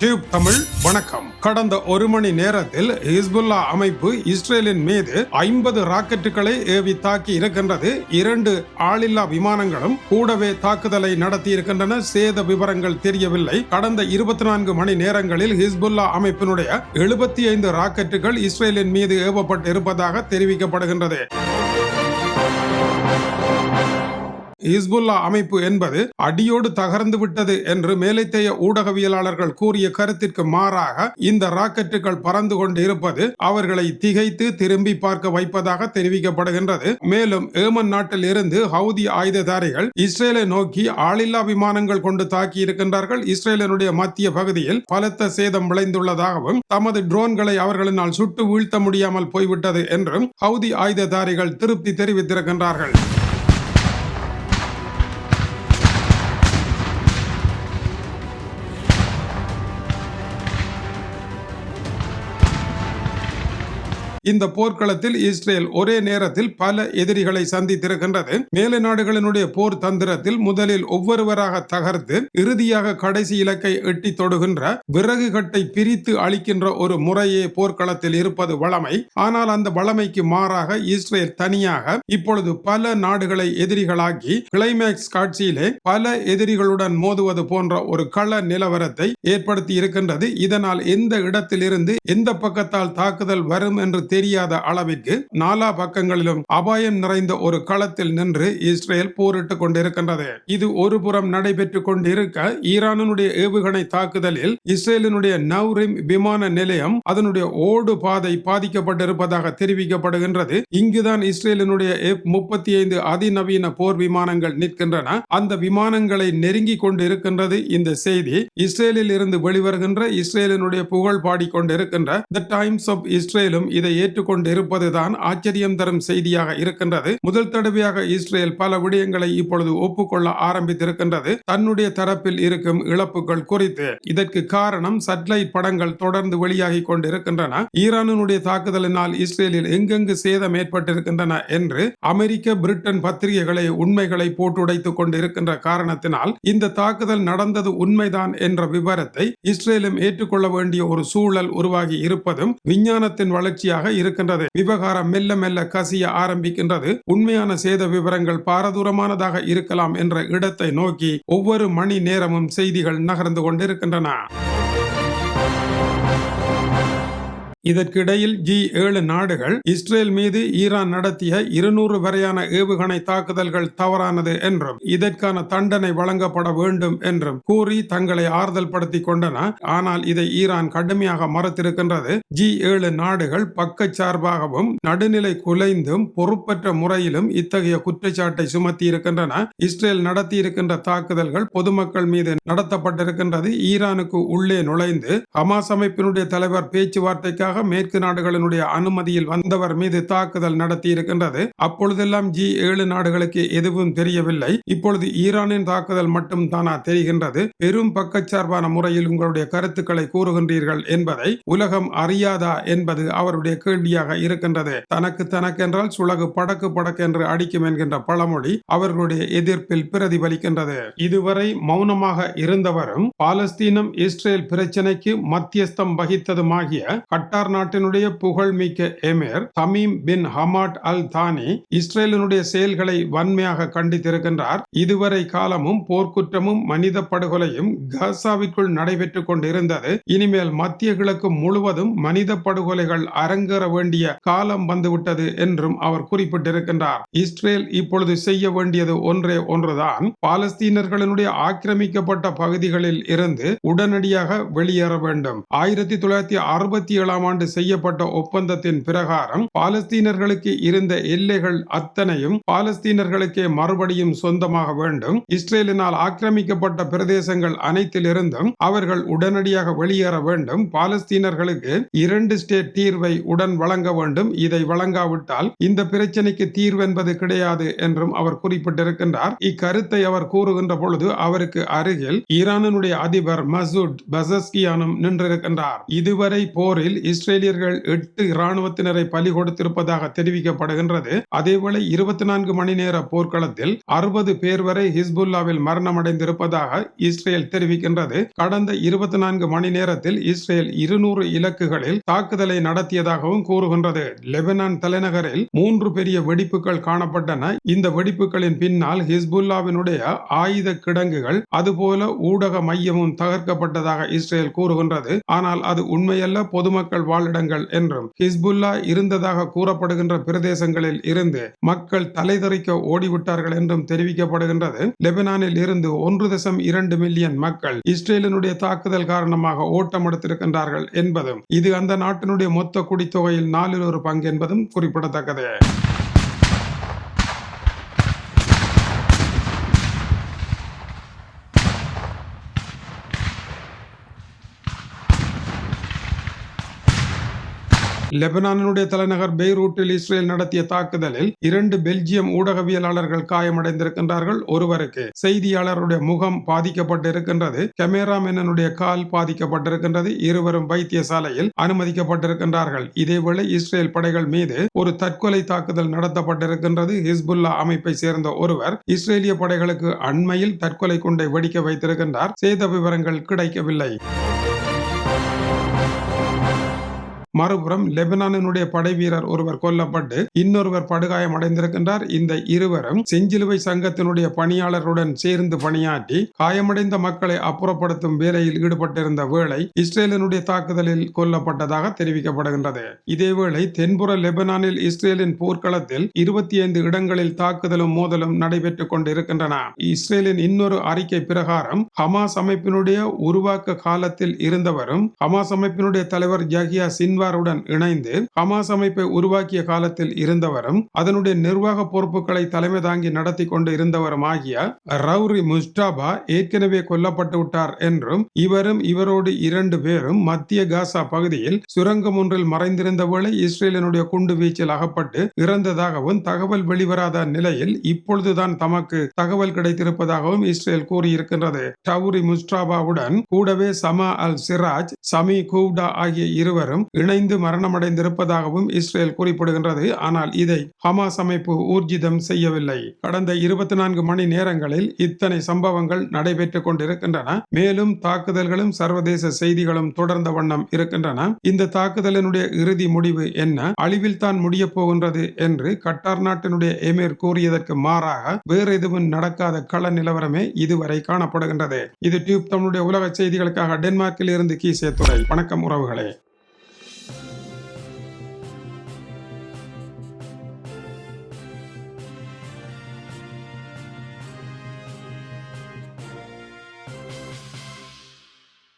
Tube Tamil வணக்கம். கடந்த ஒரு மணி நேரத்தில் ஹிஸ்புல்லா அமைப்பு இஸ்ரேலின் மீது ஐம்பது ராக்கெட்டுகளை ஏவி தாக்கி இருக்கின்றது. இரண்டு ஆளில்லா விமானங்களும் கூடவே தாக்குதலை நடத்தி இருக்கின்றன சேத விவரங்கள் தெரியவில்லை. கடந்த இருபத்தி நான்கு மணி நேரங்களில் ஹிஸ்புல்லா அமைப்பினுடைய எழுபத்தி ஐந்து ராக்கெட்டுகள் இஸ்ரேலின் மீது ஏவப்பட்டு இருப்பதாக தெரிவிக்கப்படுகின்றது. ஹிஸ்புல்லா அமைப்பு என்பது அடியோடு தகர்ந்து விட்டது என்று மேலைத்தேய ஊடகவியலாளர்கள் கூறிய கருத்திற்கு மாறாக இந்த ராக்கெட்டுகள் பறந்து கொண்டு இருப்பது அவர்களை திகைத்து திரும்பி பார்க்க வைப்பதாக தெரிவிக்கப்படுகின்றது. மேலும் ஏமன் நாட்டில் இருந்து ஹவுதி ஆயுததாரிகள் இஸ்ரேலை நோக்கி ஆளில்லா விமானங்கள் கொண்டு தாக்கி இருக்கின்றார்கள். இஸ்ரேலினுடைய மத்திய பகுதியில் பலத்த சேதம் விளைந்துள்ளதாகவும் தமது ட்ரோன்களை அவர்களினால் சுட்டு வீழ்த்த முடியாமல் போய்விட்டது என்றும் ஹவுதி ஆயுததாரிகள் திருப்தி தெரிவித்திருக்கின்றார்கள். இந்த போர்க்களத்தில் இஸ்ரேல் ஒரே நேரத்தில் பல எதிரிகளை சந்தித்திருக்கின்றது. மேலை நாடுகளினுடைய போர் தந்திரத்தில் முதலில் ஒவ்வொருவராக தகர்த்து இறுதியாக கடைசி இலக்கை எட்டி தொடுகின்ற விறகு கட்டை பிரித்து அளிக்கின்ற ஒரு முறையே போர்க்களத்தில் இருப்பது வளமை. ஆனால் அந்த வளமைக்கு மாறாக இஸ்ரேல் தனியாக இப்பொழுது பல நாடுகளை எதிரிகளாக்கி கிளைமேக்ஸ் காட்சியிலே பல எதிரிகளுடன் மோதுவது போன்ற ஒரு கள நிலவரத்தை ஏற்படுத்தி இருக்கின்றது. இதனால் எந்த இடத்திலிருந்து எந்த பக்கத்தால் தாக்குதல் வரும் என்று தெரியாத அளவிற்கு நாலா பக்கங்களிலும் அபாயம் நிறைந்த ஒரு களத்தில் நின்று இஸ்ரேல் போரிட்டுக் கொண்டிருக்கின்றது. இது ஒரு புறம் நடைபெற்றுக் கொண்டிருக்க ஈரானுடைய ஏவுகணை தாக்குதலில் இஸ்ரேலினுடைய நவ்ரிம் விமான நிலையம் அதனுடைய ஓடு பாதை பாதிக்கப்பட்டிருப்பதாக தெரிவிக்கப்படுகின்றது. இங்குதான் இஸ்ரேலினுடைய எஃப் முப்பத்தி ஐந்து அதிநவீன போர் விமானங்கள் நிற்கின்றன. அந்த விமானங்களை நெருங்கி கொண்டு இருக்கின்றது இந்த செய்தி. இஸ்ரேலில் இருந்து வெளிவருகின்ற இஸ்ரேலினுடைய புகழ் பாடிக்கொண்டிருக்கின்ற த டைம்ஸ் ஆஃப் இஸ்ரேலும் இதை ஏற்றுக்கொண்டு இருப்பதுதான் ஆச்சரியம் தரும் செய்தியாக இருக்கின்றது. முதல் தடவையாக இஸ்ரேல் பல விடயங்களை இப்பொழுது ஒப்புக்கொள்ள ஆரம்பித்திருக்கின்றது. தன்னுடைய தரப்பில் இருக்கும் இழப்புகள் குறித்து. இதற்கு காரணம் சட்டலைட் படங்கள் தொடர்ந்து வெளியாகி கொண்டிருக்கின்றன. ஈரானினுடைய தாக்குதலினால் இஸ்ரேலில் எங்கெங்கு சேதம் ஏற்பட்டிருக்கின்றன என்று அமெரிக்க பிரிட்டன் பத்திரிகைகளை உண்மைகளை போட்டுடைத்துக் கொண்டிருக்கின்ற காரணத்தினால் இந்த தாக்குதல் நடந்தது உண்மைதான் என்ற விவரத்தை இஸ்ரேலும் ஏற்றுக்கொள்ள வேண்டிய ஒரு சூழல் உருவாகி இருப்பதும் விஞ்ஞானத்தின் வளர்ச்சியாக இருக்கின்றது. விவகாரம் மெல்ல மெல்ல கசிய ஆரம்பிக்கின்றது. உண்மையான சேத விவரங்கள் பாரதூரமானதாக இருக்கலாம் என்ற இடத்தை நோக்கி ஒவ்வொரு மணி நேரமும் செய்திகள் நகர்ந்து கொண்டிருக்கின்றன. இதற்கிடையில் ஜி ஏழு நாடுகள் இஸ்ரேல் மீது ஈரான் நடத்திய இருநூறு வரையான ஏவுகணை தாக்குதல்கள் தவறானது என்றும் இதற்கான தண்டனை வழங்கப்பட வேண்டும் என்றும் கூறி தங்களை ஆறுதல் படுத்தி கொண்டன. ஆனால் இதை ஈரான் கடுமையாக மறுத்திருக்கின்றது. ஜி ஏழு நாடுகள் பக்கச்சார்பாகவும் நடுநிலை குலைந்தும் பொறுப்பற்ற முறையிலும் இத்தகைய குற்றச்சாட்டை சுமத்தி இருக்கின்றன இஸ்ரேல் நடத்தியிருக்கின்ற தாக்குதல்கள் பொதுமக்கள் மீது நடத்தப்பட்டிருக்கின்றது. ஈரானுக்கு உள்ளே நுழைந்து ஹமாஸ் அமைப்பினுடைய தலைவர் பேச்சுவார்த்தைக்காக மேற்கு நாடுகளினுடைய அனுமதியில் வந்தவர் மீது தாக்குதல் நடத்தி இருக்கின்றது அப்பொழுதெல்லாம் ஜி ஏழு நாடுகளுக்கு எதுவும் தெரியவில்லை. இப்பொழுது ஈரானின் தாக்குதல் மட்டும் தானா தெரிகின்றது. பெரும் பக்கச்சார்பான முறையில் உங்களுடைய கருத்துக்களை கூறுகின்றீர்கள் என்பதை உலகம் அறியாதா என்பது அவருடைய கேள்வியாக இருக்கின்றது. தனக்கு தனக்கென்றால் சுலகு படக்கு படக்கென்று அடிக்கும் என்கின்ற பழமொழி அவர்களுடைய எதிர்ப்பில் பிரதிபலிக்கின்றது. இதுவரை மௌனமாக இருந்தவரும் பாலஸ்தீனம் இஸ்ரேல் பிரச்சனைக்கு மத்தியஸ்தம் வகித்ததுமாகிய கட்டார் கத்தார் நாட்டினுடைய புகழ்மிக்க emir Tamim bin Hamad Al Thani இஸ்ரேலினுடைய செயல்களை வன்மையாக கண்டித்திருக்கின்றார். இதுவரை காலமும் போர்க்குற்றமும் மனித படுகொலையும் காசாவிற்குள் நடைபெற்றுக் கொண்டிருந்தது. இனிமேல் மத்திய கிழக்கு முழுவதும் மனித படுகொலைகள் அரங்கேற வேண்டிய காலம் வந்துவிட்டது என்றும் அவர் குறிப்பிட்டிருக்கின்றார். இஸ்ரேல் இப்பொழுது செய்ய வேண்டியது ஒன்றே ஒன்றுதான். பாலஸ்தீனர்களினுடைய ஆக்கிரமிக்கப்பட்ட பகுதிகளில் இருந்து உடனடியாக வெளியேற வேண்டும். ஆயிரத்தி தொள்ளாயிரத்தி அறுபத்தி ஏழாம் ஆண்டு செய்யப்பட்ட ஒப்பந்தத்தின் பிரகாரம் பாலஸ்தீனர்களுக்கு இருந்த எல்லைகள் அத்தனையும் பாலஸ்தீனர்களுக்கே மறுபடியும் சொந்தமாக வேண்டும். இஸ்ரேலினால் ஆக்கிரமிக்கப்பட்ட பிரதேசங்கள் அனைத்திலிருந்தும் அவர்கள் உடனடியாக வெளியேற வேண்டும். பாலஸ்தீனர்களுக்கு இரண்டு ஸ்டேட் தீர்வை உடன் வழங்க வேண்டும். இதை வழங்காவிட்டால் இந்த பிரச்சனைக்கு தீர்வு என்பது கிடையாது என்றும் அவர் குறிப்பிட்டிருக்கின்றார். இக்கருத்தை அவர் கூறுகின்ற பொழுது அவருக்கு அருகில் ஈரானுடைய அதிபர் மசூத் பசஸ்கியானும் நின்றிருக்கின்றார். இதுவரை போரில் இஸ்ரேலியர்கள் எட்டு இராணுவத்தினரை பலி கொடுத்திருப்பதாக தெரிவிக்கப்படுகின்றது. அதேவேளை இருபத்தி நான்கு மணி நேர போர்க்களத்தில் அறுபது பேர் வரை ஹிஸ்புல்லாவில் மரணமடைந்திருப்பதாக இஸ்ரேல் தெரிவிக்கின்றது. கடந்த இருபத்தி நான்கு மணி நேரத்தில் இஸ்ரேல் இருநூறு இலக்குகளில் தாக்குதலை நடத்தியதாகவும் கூறுகின்றது. லெபனான் தலைநகரில் மூன்று பெரிய வெடிப்புகள் காணப்பட்டன. இந்த வெடிப்புகளின் பின்னால் ஹிஸ்புல்லாவினுடைய ஆயுத கிடங்குகள் அதுபோல ஊடக மையமும் தகர்க்கப்பட்டதாக இஸ்ரேல் கூறுகின்றது. ஆனால் அது உண்மையல்ல பொதுமக்கள் வாழிடங்கள் என்றும் ஹிஸ்புல்லா இருந்ததாக கூறப்படுகின்ற பிரதேசங்களில் இருந்து மக்கள் தலைதறிக்க ஓடிவிட்டார்கள் என்றும் தெரிவிக்கப்படுகின்றது. லெபனானில் இருந்து ஒன்று தசம் இரண்டு மில்லியன் மக்கள் இஸ்ரேலினுடைய தாக்குதல் காரணமாக ஓட்டம் எடுத்திருக்கின்றார்கள் என்பதும் இது அந்த நாட்டினுடைய மொத்த குடித்தொகையில் நாலில் ஒரு பங்கு என்பதும் குறிப்பிடத்தக்கது. லெபனானுடைய தலைநகர் பெய்ரூட்டில் இஸ்ரேல் நடத்திய தாக்குதலில் இரண்டு பெல்ஜியம் ஊடகவியலாளர்கள் காயமடைந்திருக்கின்றார்கள். ஒருவருக்கு செய்தியாளருடைய முகம் பாதிக்கப்பட்டிருக்கின்றது. கெமேராமேனனுடைய கால் பாதிக்கப்பட்டிருக்கின்றது. இருவரும் வைத்தியசாலையில் அனுமதிக்கப்பட்டிருக்கின்றார்கள். இதேவேளை இஸ்ரேல் படைகள் மீது ஒரு தற்கொலை தாக்குதல் நடத்தப்பட்டிருக்கின்றது. ஹிஸ்புல்லா அமைப்பை சேர்ந்த ஒருவர் இஸ்ரேலிய படைகளுக்கு அண்மையில் தற்கொலை குண்டை வெடிக்க வைத்திருக்கின்றார். சேத விவரங்கள் கிடைக்கவில்லை. மறுபுறம் லெபனானினுடைய படை வீரர் ஒருவர் கொல்லப்பட்டு இன்னொருவர் படுகாயம் அடைந்திருக்கின்றார். இந்த இருவரும் செஞ்சிலுவை சங்கத்தினுடைய பணியாளருடன் சேர்ந்து பணியாற்றி காயமடைந்த மக்களை அப்புறப்படுத்தும் வேலையில் ஈடுபட்டிருந்த வேளை இஸ்ரேலினுடைய தாக்குதலில் கொல்லப்பட்டதாக தெரிவிக்கப்படுகின்றது. இதேவேளை தென்புற லெபனானில் இஸ்ரேலின் போர்க்களத்தில் இருபத்தி ஐந்து இடங்களில் தாக்குதலும் மோதலும் நடைபெற்றுக் கொண்டிருக்கின்றன. இஸ்ரேலின் இன்னொரு அறிக்கை பிரகாரம் ஹமாஸ் அமைப்பினுடைய உருவாக்க காலத்தில் இருந்தவரும் ஹமாஸ் அமைப்பினுடைய தலைவர் ஜஹியா சின்வா பரிவாருடன் இணைந்து ஹமாஸ் அமைப்பை உருவாக்கிய காலத்தில் இருந்தவரும் அதனுடைய நிர்வாக பொறுப்புகளை தலைமை தாங்கி நடத்தி கொண்டு இருந்தவரும் ஆகிய ரவுரி முஸ்டாபா ஏற்கனவே கொல்லப்பட்டு விட்டார் என்றும் இவரும் இவரோடு இரண்டு பேரும் மத்திய காசா பகுதியில் சுரங்கம் ஒன்றில் மறைந்திருந்த வேளை இஸ்ரேலினுடைய குண்டு வீச்சில் அகப்பட்டு இறந்ததாகவும் தகவல் வெளிவராத நிலையில் இப்பொழுதுதான் தமக்கு தகவல் கிடைத்திருப்பதாகவும் இஸ்ரேல் கூறியிருக்கின்றது. டவுரி முஸ்டாபாவுடன் கூடவே சமா அல் சிராஜ் சமி கூவ்டா ஆகிய இருவரும் இணைந்து மரணமடைந்திருப்பதாகவும் இஸ்ரேல் குறிப்பிடுகின்றது. ஆனால் இதை ஹமாஸ் அமைப்பு ஊர்ஜிதம் செய்யவில்லை. கடந்த இருபத்தி நான்கு மணி நேரங்களில் இத்தனை சம்பவங்கள் நடைபெற்றுக் கொண்டிருக்கின்றன. மேலும் தாக்குதல்களும் சர்வதேச செய்திகளும் தொடர்ந்த வண்ணம் இருக்கின்றன. இந்த தாக்குதலினுடைய இறுதி முடிவு என்ன? அழிவில் தான் முடிய போகின்றது என்று கட்டார் நாட்டினுடைய எமீர் கூறியதற்கு மாறாக வேறு எதுவும் நடக்காத கள நிலவரமே இதுவரை காணப்படுகின்றது. இது டியூப் தமிழுடைய உலக செய்திகளுக்காக டென்மார்க்கில் இருந்து கீசே துறை வணக்கம் உறவுகளே.